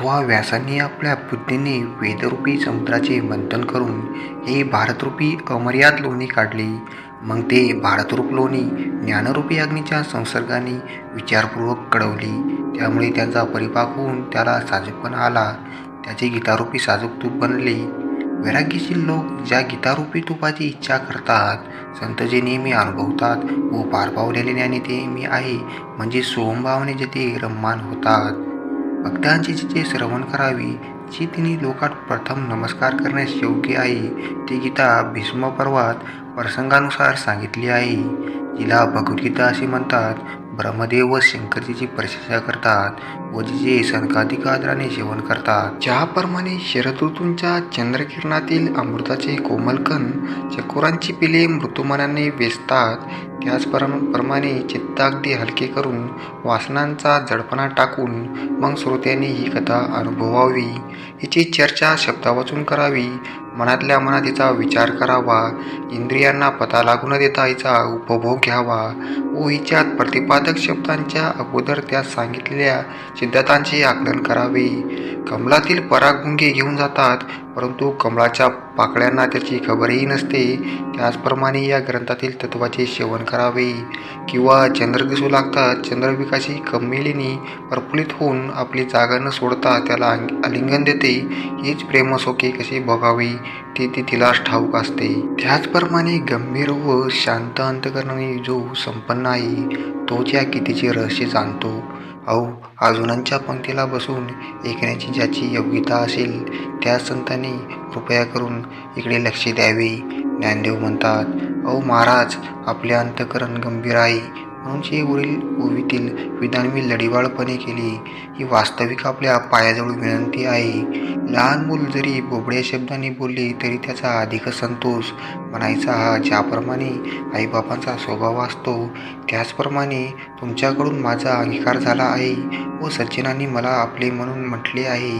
अथवा व्यासांनी आपल्या बुद्धीने वेदरूपी समुद्राचे मंथन करून हे भारतरूपी अमर्याद लोणी काढले. मग ते भारतरूप लोणी ज्ञानरूपी अग्नीच्या संसर्गाने विचारपूर्वक कळवली. त्यामुळे त्यांचा परिपाक होऊन त्याला साजूकपणा आला. त्याचे गीतारूपी साजूक तूप बनले. वैराग्यशील लोक ज्या गीतारूपी तुपाची इच्छा करतात संत जे नेहमी अनुभवतात व पार पावलेले ज्ञानी ते मी आहे म्हणजे सोमभावने ते रम्मान होतात. भक्तांची जिथे श्रवण करावी जी तिने लोकात प्रथम नमस्कार करण्यास योग्य आहे ती गीता भीष्म पर्वात प्रसंगानुसार सांगितली आहे. तिला भगवद्गीता असे म्हणतात ब्रह्मदेव व शंकरजीची प्रशंसा करतात व तिचे सनकाधिक आदराने सेवन करतात. ज्याप्रमाणे शरद ऋतूंच्या चंद्रकिरणातील अमृताचे कोमलकण चकोरांची पिले मृतुमानाने वेचतात त्याचप्रमाणे चित्त अगदी हलके करून वासनांचा जडपणा टाकून मग श्रोत्यांनी ही कथा अनुभवावी. हिची चर्चा शब्दा वाचून करावी. मनातल्या मनात हिचा विचार करावा. इंद्रियांना पता लागू न देता हिचा उपभोग घ्यावा. व हिच्यात प्रतिपादक शब्दांच्या अगोदर त्या सांगितलेल्या सिद्धांतांचे आकलन करावे. कमलातील परागभुंगे घेऊन जातात. परंतु कमळाच्या पाकळ्यांना त्याची खबरही नसते. त्याचप्रमाणे या ग्रंथातील तत्वाचे सेवन करावे. किंवा चंद्र दिसू लागतात. चंद्रविकाशी कमिलीनी प्रफुल्लित होऊन आपली जागा न सोडता त्याला आलिंगन देते. हीच प्रेमसोके कशी बघावे? ते ती तिलाच ठाऊक असते. त्याचप्रमाणे गंभीर व शांत अंतकरणाने जो संपन्न आहे तोच या कितीचे रहस्य जाणतो. अहो अजूनांच्या पंक्तीला बसून ऐकण्याची ज्याची योग्यता असेल त्या संतांनी कृपया करून इकडे लक्ष द्यावे ज्ञानदेव म्हणतात. अहो महाराज आपले अंतकरण गंभीर आहे. म्हणून वरील ओवीतील विधान मी लढीवाळपणे केली. ही वास्तविक आपल्या पायाजवळ विनंती आहे. लहान मूल जरी बोबड्या शब्दांनी बोलले तरी त्याचा अधिक संतोष म्हणायचा हा ज्याप्रमाणे आईबापांचा स्वभाव असतो त्याचप्रमाणे तुमच्याकडून माझा अंगीकार झाला आहे व सचिनांनी मला आपले म्हणून म्हटले आहे.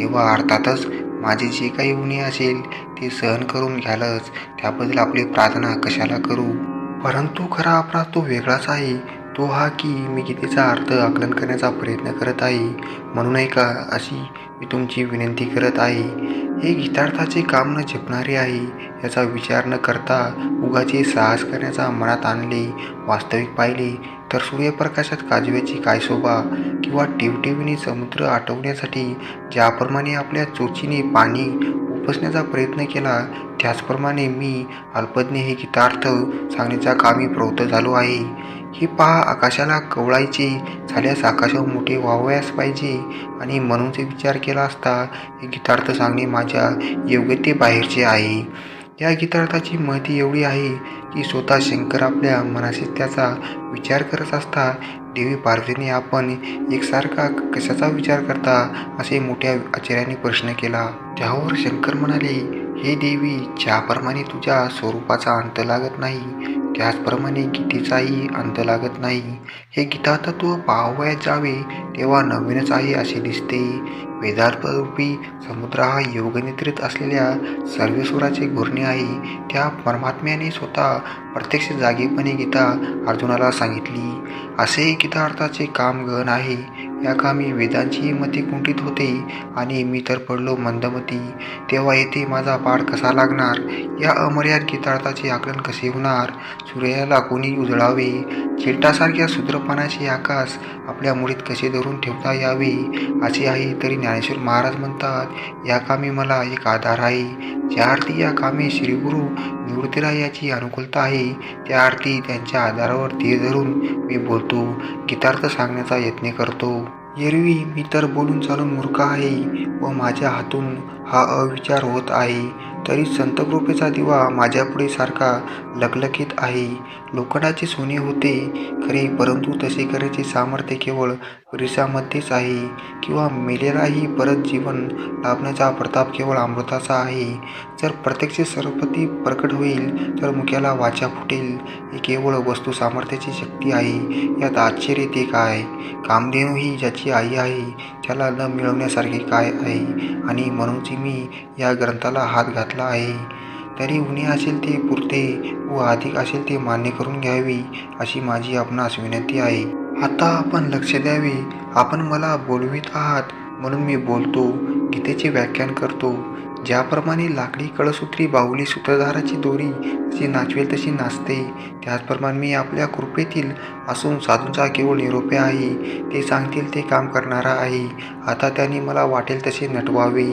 तेव्हा अर्थातच माझे जे काही उणे असेल ते सहन करून घ्यालच. त्याबद्दल आपली प्रार्थना कशाला करू? परंतु खरा अपराध तो वेगळाच आहे. तो हा की मी गीतेचा अर्थ आकलन करण्याचा प्रयत्न करत आहे. म्हणून ऐका अशी मी तुमची विनंती करत आहे. हे गीतार्थाचे काम न झेपणारे आहे. याचा विचार न करता उगाचे साहस करण्याचा मनात आणले वास्तविक पाहिले तर सूर्यप्रकाशात काजव्याची काय शोभा किंवा टिवटिवीने समुद्र आटवण्यासाठी ज्याप्रमाणे आपल्या चोचीने पाणी उपसण्याचा प्रयत्न केला त्याचप्रमाणे मी अल्पज्ञ हे गीतार्थ सांगण्याच्या कामी प्रवृत्त झालो आहे. ही पहा आकाशाला कवळायचे झाल्यास आकाशावर मोठे व्हावयास पाहिजे. आणि म्हणूनचे विचार केला असता हे गीतार्थ सांगणे माझ्या योग्यतेबाहेरचे आहे. या गीतार्थाची महती एवढी आहे की स्वतः शंकर आपल्या मनाशी त्याचा विचार करत असता देवी पार्वतीने आपण एकसारखा कशाचा विचार करता असे मोठ्या आचार्याने प्रश्न केला. त्यावर शंकर म्हणाले हे देवी ज्याप्रमाणे तुझ्या स्वरूपाचा अंत लागत नाही त्याचप्रमाणे गीतेचाही अंत लागत नाही. हे गीता तत्व पाहावयात जावे तेव्हा नवीनच आहे असे दिसते. वेदार्थरूपी समुद्र हा योगनिद्रित असलेल्या सर्वेश्वराचे घुरणे आहे. त्या परमात्म्याने स्वतः प्रत्यक्ष जागेपणे गीता अर्जुनाला सांगितली. असे गीतार्थाचे काम गहन आहे. या कामी वेदांची मती कुंठित होते आणि मी तर पडलो मंदमती. तेव्हा येथे माझा पाठ कसा लागणार? या अमर्याद गीतार्थाचे आकलन कसे होणार? सूर्याला कोणी उजळावे? चिलटासारख्या सूत्रपानाचे आकाश आपल्या मुळीत कसे धरून ठेवता यावे? असे आहे तरी ज्ञानेश्वर महाराज म्हणतात. या कामी मला एक आधार आहे. ज्या अर्थी या कामी श्रीगुरु निवृत्तीराय याची अनुकूलता आहे. त्या आरती त्यांच्या आधारावर ते धरून मी बोलतो गीतार्थ सांगण्याचा यत्न करतो. एरवी मी तर बोलून चालून मूर्ख आहे व माझ्या हातून हा अविचार होत आहे. तरी संतकृपेचा दिवा माझ्यापुढे सारखा लखलखीत आहे. लोखंडाचे सोने होते खरे परंतु तसे करायचे सामर्थ्य केवळ रिसामध्येच आहे. किंवा मेलेलाही परत जीवन लाभण्याचा प्रताप केवळ अमृताचा आहे. जर प्रत्यक्ष सरपती प्रकट होईल तर मुख्याला वाचा फुटेल. ही केवळ वस्तू सामर्थ्याची शक्ती आहे. यात आश्चर्य ते काय? कामधेनू ही ज्याची आई आहे त्याला न मिळवण्यासारखे काय आहे? आणि म्हणूनच मी या ग्रंथाला हात घातला आहे. तरी उणे असेल ते पुरते व अधिक असेल ते मान्य करून घ्यावे अशी माझी आपणास विनंती आहे. आता आपण लक्ष द्यावे. आपण मला बोलवित आहात म्हणून मी बोलतो गीतेचे व्याख्यान करतो. ज्याप्रमाणे लाकडी कळसूत्री बाहुली सूत्रधाराची दोरी जशी नाचवेल तशी नाचते. त्याचप्रमाणे मी आपल्या कृपेतील असून साधूंचा केवळ निरोपे आहे. ते सांगतील ते काम करणारा आहे. आता त्यांनी मला वाटेल तसे नटवावे.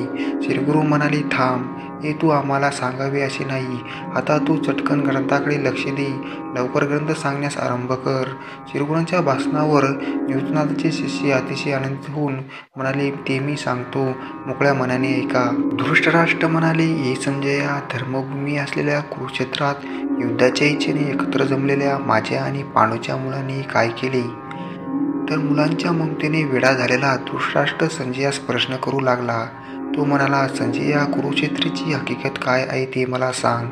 श्रीगुरू म्हणाले थांब. हे तू आम्हाला सांगावे असे नाही. आता तू चटकन ग्रंथाकडे लक्ष दे. लवकर ग्रंथ सांगण्यास आरंभ कर. श्रीगुरूंच्या भाषणावर निवृत्तनाथाचे शिष्य अतिशय आनंदित होऊन म्हणाले ते मी सांगतो. मोकळ्या मनाने ऐका. धृष्टराष्ट्र म्हणाले हे संजया धर्मभूमी असलेल्या कुरुक्षेत्रात युद्धाच्या इच्छेने एकत्र जमलेल्या माझ्या आणि पाणूच्या मुलांनी काय केले? तर मुलांच्या ममतेने वेडा झालेला धृष्टराष्ट्र संजयास प्रश्न करू लागला. तो म्हणाला संजय या कुरुक्षेत्राची हकीकत काय आहे ते मला सांग.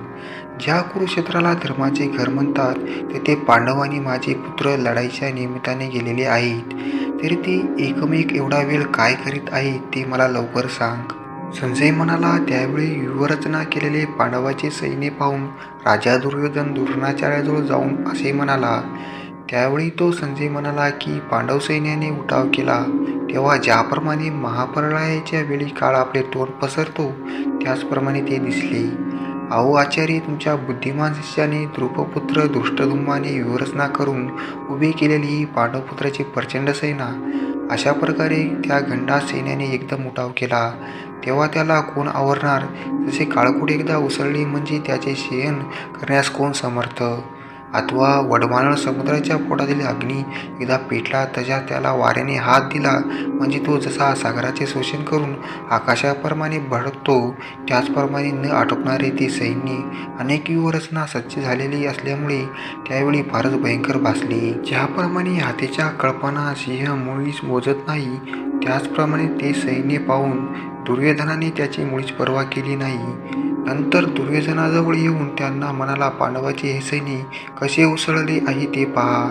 ज्या कुरुक्षेत्राला धर्माचे घर म्हणतात तेथे पांडव आणि माझे पुत्र लढाईच्या निमित्ताने गेलेले आहेत. तरी ते एकमेक एवढा वेळ काय करीत आहेत ते मला लवकर सांग. संजय म्हणाला त्यावेळी व्यूहरचना केलेले पांडवाचे सैन्य पाहून राजा दुर्योधन दुर्णाचार्याजवळ जाऊन असे म्हणाला. त्यावेळी तो संजय म्हणाला की पांडव सैन्याने उठाव केला. तेव्हा ज्याप्रमाणे महाप्रलयाच्या वेळी काळ आपले तोंड पसरतो त्याचप्रमाणे ते दिसले. अहो आचार्य तुमच्या बुद्धिमान शिष्याने द्रुपपुत्र दृष्टधुम्माने व्यूहरचना करून उभी केलेली ही पांडवपुत्राची प्रचंड सेना अशा प्रकारे त्या घंडा सैन्याने एकदम उठाव केला. तेव्हा त्याला कोण आवरणार? जसे काळकुट एकदा उसळली म्हणजे त्याचे शयन करण्यास कोण समर्थ? अथवा वडमानळ समुद्राच्या पोटातील अग्नी एकदा पेटला तशा त्याला वाऱ्याने हात दिला. म्हणजे तो जसा सागराचे शोषण करून आकाशाप्रमाणे भडकतो त्याचप्रमाणे न आटोपणारे ते सैन्य अनेक व्यूहरचना सज्ज झालेली असल्यामुळे त्यावेळी फारच भयंकर भासले. ज्याप्रमाणे हातीच्या कल्पना सिंह मुळीच मोजत नाही त्याचप्रमाणे ते सैन्य पाहून दुर्योधनाने त्याची मुळीच पर्वा केली नाही. नंतर दुर्योधनाजवळ येऊन त्यांना मनाला पांडवाचे हे सैनी कसे उसळले आहे ते पहा.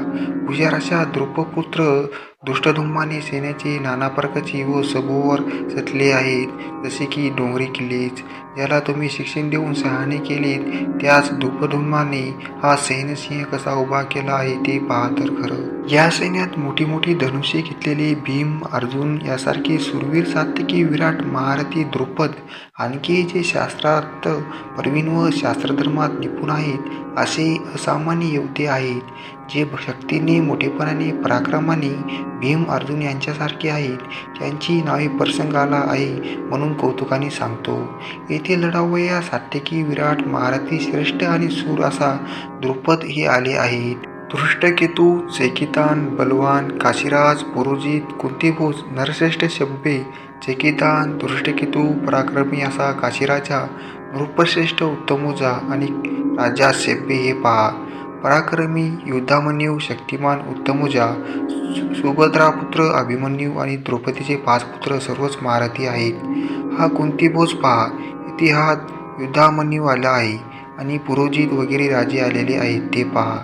हुशार अशा द्रुपपुत्र दुष्टधुम्माने सेनेचे नाना प्रकारचे व सभोवर सतले आहेत. जसे की डोंगरी किल्लेच. ज्याला तुम्ही शिक्षण देऊन सहाणे केलेत त्याच दुपधुम्माने हा सैन्यसिंह कसा उभा केला आहे ते पहा तर खरं. या सैन्यात मोठी मोठी धनुष्य घेतलेले भीम अर्जुन यासारखे सुरवीर सात्विकी विराट महारथी द्रुपद आणखी जे शास्त्रार्थ परवीन व शास्त्रधर्मात निपुण आहेत असे असामान्य योद्धे आहेत जे शक्तीने मोठेपणाने पराक्रमाने भीम अर्जुन यांच्यासारखे आहेत. त्यांची नावे प्रसंगाला आहे म्हणून कौतुकाने सांगतो. येथे लढावया सात्यकी विराट महारथी श्रेष्ठ आणि सूर असा द्रुपद हे आले आहेत. दृष्टकेतू चेकितान बलवान काशीराज पुरोजित कुंतीभोज नरश्रेष्ठ शब्बे चेकितान दृष्टकेतू पराक्रमी असा काशीराजा नृपश्रेष्ठ उत्तमोजा आणि राजा सेब्बे हे पहा. पराक्रमी युद्धामन्यू शक्तिमान उत्तमोजा सु- सुभद्रापुत्र अभिमन्यू आणि द्रौपदीचे पाच पुत्र सर्वच महारथी आहेत. हा कुंतीभोज पहा. इतिहास युद्धामन्यू आला आहे आणि पुरोजित वगैरे राजे आलेले आहेत ते पहा.